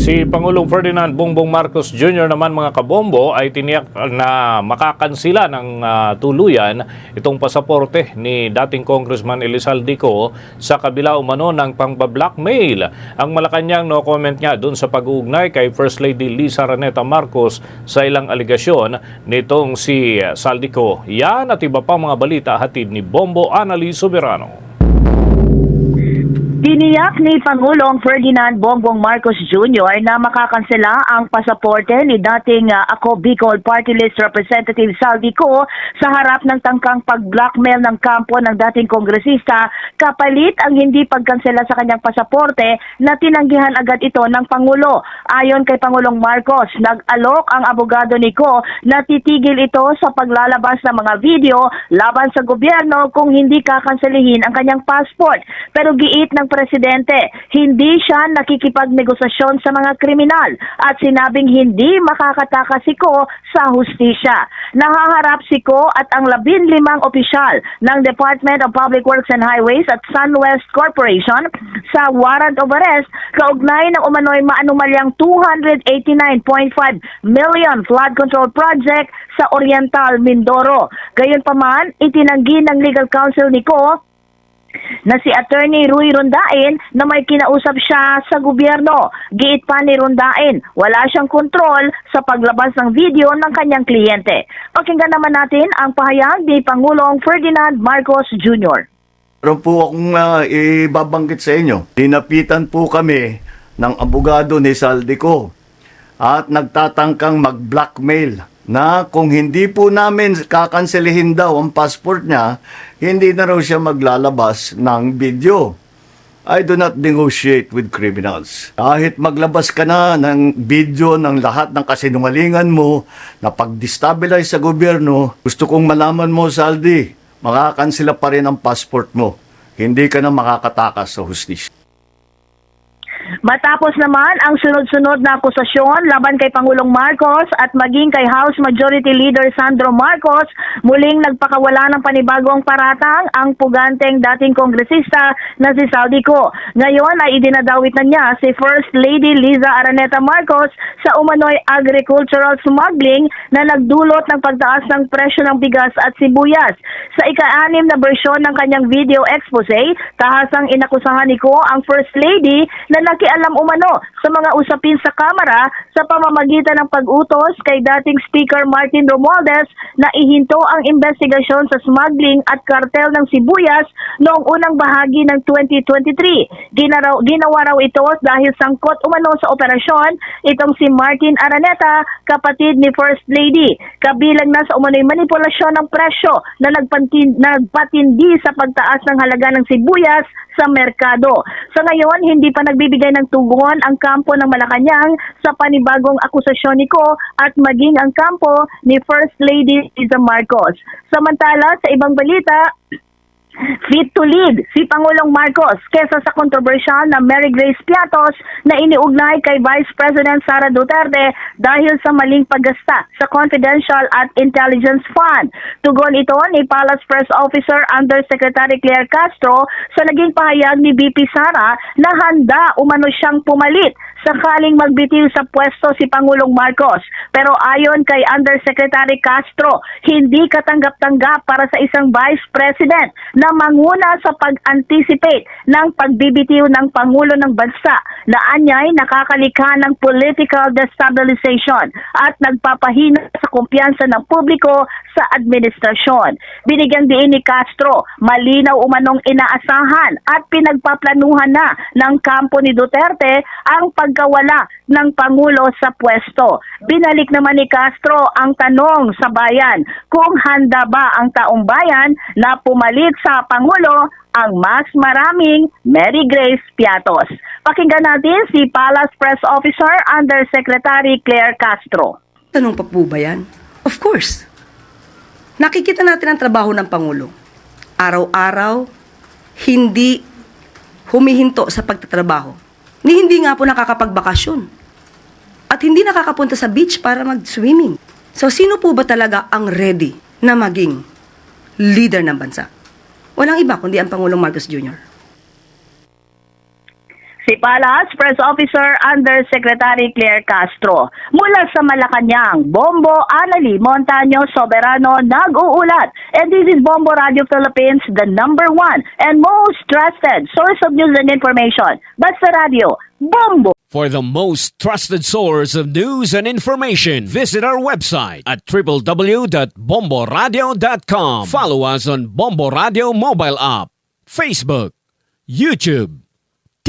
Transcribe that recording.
Si Pangulong Ferdinand Bongbong Marcos Jr. naman mga kabombo ay tiniyak na makakansila ng ah, tuluyan itong pasaporte ni dating Congressman Elizalde Co sa kabila umano ng pangbablockmail. Ang Malacanang no comment niya dun sa pag-uugnay kay First Lady Lisa Raneta Marcos sa ilang aligasyon nitong si Saldico. Yan at iba pang mga balita hatid ni Bombo Anali Soberano. Tiniyak ni Pangulong Ferdinand Bongbong Marcos Jr. na makakansela ang pasaporte ni dating uh, Ako Bicol Party List Representative Saldico sa harap ng tangkang pag-blackmail ng kampo ng dating kongresista kapalit ang hindi pagkansela sa kanyang pasaporte na tinanggihan agad ito ng Pangulo. Ayon kay Pangulong Marcos, nag-alok ang abogado ni Ko na titigil ito sa paglalabas ng mga video laban sa gobyerno kung hindi kakanselihin ang kanyang passport. Pero giit ng presidente, hindi siya nakikipagnegosasyon sa mga kriminal at sinabing hindi makakatakas si Ko sa hustisya. Nahaharap si Ko at ang labin limang opisyal ng Department of Public Works and Highways at SunWest Corporation sa warrant of arrest kaugnay ng umano'y maanumalyang 289.5 million flood control project sa Oriental Mindoro. Gayunpaman, itinanggi ng legal counsel ni Ko na si Attorney Rui Rondain na may kinausap siya sa gobyerno. Giit pa ni Rondain, wala siyang kontrol sa paglabas ng video ng kanyang kliyente. Pakinggan naman natin ang pahayag ni Pangulong Ferdinand Marcos Jr. Meron po akong ah, ibabanggit sa inyo. Dinapitan po kami ng abogado ni Saldico at nagtatangkang mag-blackmail na kung hindi po namin kakanselihin daw ang passport niya, hindi na raw siya maglalabas ng video. I do not negotiate with criminals. Kahit maglabas ka na ng video ng lahat ng kasinungalingan mo na pag-destabilize sa gobyerno, gusto kong malaman mo, Saldi, makakansela pa rin ang passport mo. Hindi ka na makakatakas sa hustisya. Matapos naman ang sunod-sunod na akusasyon laban kay Pangulong Marcos at maging kay House Majority Leader Sandro Marcos, muling nagpakawala ng panibagong paratang ang puganteng dating kongresista na si Saldico. Ngayon ay idinadawit na niya si First Lady Liza Araneta Marcos sa umano'y agricultural smuggling na nagdulot ng pagtaas ng presyo ng bigas at sibuyas. Sa ika-anim na bersyon ng kanyang video expose, tahasang inakusahan ni Ko ang First Lady na nakialam umano sa mga usapin sa Kamara sa pamamagitan ng pag-utos kay dating Speaker Martin Romualdez na ihinto ang investigasyon sa smuggling at kartel ng sibuyas noong unang bahagi ng 2023. Ginaraw, ginawa raw ito dahil sangkot umano sa operasyon itong si Martin Araneta, kapatid ni First Lady. Kabilang na sa umano'y manipulasyon ng presyo na nagpatindi sa pagtaas ng halaga ng sibuyas sa merkado. Sa ngayon, hindi pa nagbibigay ng tugon ang kampo ng Malacanang sa panibagong akusasyon ni Ko at maging ang kampo ni First Lady Liza Marcos. Samantala, sa ibang balita, Fit to lead si Pangulong Marcos kesa sa kontrobersyal na Mary Grace Piatos na iniugnay kay Vice President Sara Duterte dahil sa maling paggasta sa Confidential at Intelligence Fund. Tugon ito ni Palace Press Officer Undersecretary Claire Castro sa naging pahayag ni BP Sara na handa umano siyang pumalit sakaling magbitiw sa pwesto si Pangulong Marcos. Pero ayon kay Undersecretary Castro, hindi katanggap-tanggap para sa isang Vice President na manguna sa pag-anticipate ng pagbibitiw ng Pangulo ng Bansa na anyay nakakalikha ng political destabilization at nagpapahina sa kumpiyansa ng publiko sa administrasyon. Binigyang diin ni Castro, malinaw umanong inaasahan at pinagpaplanuhan na ng kampo ni Duterte ang pagkawala ng Pangulo sa pwesto. Binalik naman ni Castro ang tanong sa bayan kung handa ba ang taong bayan na pumalit sa Pangulo ang mas maraming Mary Grace Piatos. Pakinggan natin si Palace Press Officer Undersecretary Claire Castro. Tanong pa po ba yan? Of course. Nakikita natin ang trabaho ng Pangulo. Araw-araw, hindi humihinto sa pagtatrabaho. Ni hindi nga po nakakapagbakasyon. At hindi nakakapunta sa beach para mag-swimming. So, sino po ba talaga ang ready na maging leader ng bansa? Walang iba kundi ang Pangulong Marcos Jr. Si Palas Press Officer Undersecretary Claire Castro. Mula sa Malacanang, Bombo Anali Montaño Soberano nag-uulat. And this is Bombo Radio Philippines, the number one and most trusted source of news and information. Basta Radio, Bombo! For the most trusted source of news and information, visit our website at www.bomboradio.com. Follow us on Bombo Radio mobile app, Facebook, YouTube,